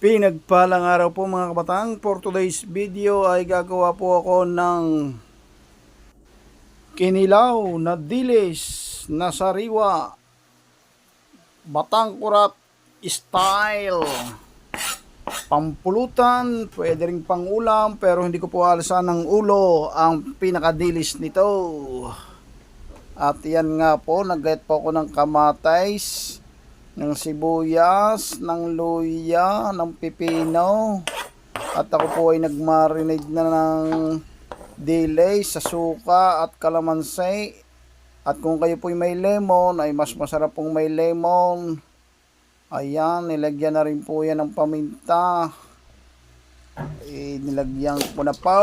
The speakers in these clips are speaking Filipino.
Pinagpalang araw po mga kabatang. For today's video ay gagawa po ako ng kinilaw na dilis na sariwa batangkurat style. Pampulutan, pwede rin pang ulam pero hindi ko po alasan ng ulo ang pinakadilis nito. At yan nga po, nag-get po ako ng kamatis, ng sibuyas, ng luya, ng pipino. At ako po ay nagmarinade na ng delay sa suka at kalamansi. At kung kayo po ay may lemon, ay mas masarap pong may lemon. Ayan, nilagyan na rin po yan ng paminta. Eh, nilagyan ko na po.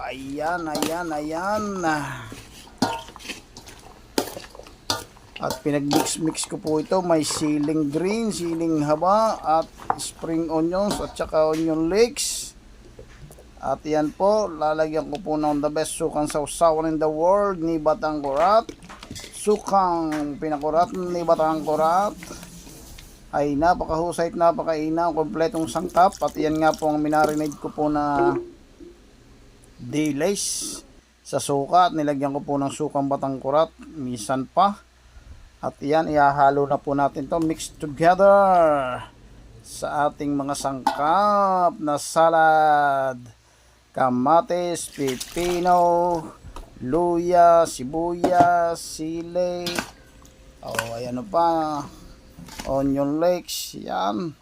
Ayan, ayan, ayan. At pinag-mix-mix ko po ito. May siling green, siling haba, at spring onions, at saka onion leeks. At yan po, lalagyan ko po ng the best sukang sausawan in the world ni Batang Kurat. Sukang pinakurat ni Batang Kurat ay napakahusay at napakainaw, kompletong sangkap. At yan nga po ang minarinade ko po na delays sa suka at nilagyan ko po ng sukang Batang Kurat. Misan pa. At yan, ihahalo na po natin to mix together sa ating mga sangkap na salad. Kamatis, pipino, luya, sibuyas, sili. Oh, ayan pa. Onion leeks, yan.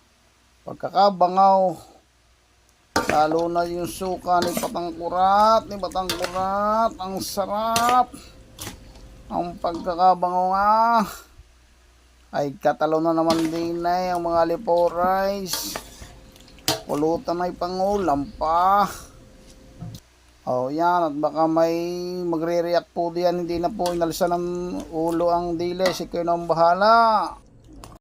Pagkakabangaw. Lalo na yung suka ni Patangkurat, ni Patangkurat. Ang sarap. Ang pagkakabango nga ay katalo na naman din na ang mga lipo rice. Pulutan ay pangulam pa. Oh, yan. At baka may magre-react po diyan. Hindi na po inalisan ng ulo ang diles. Ikaw na ang bahala.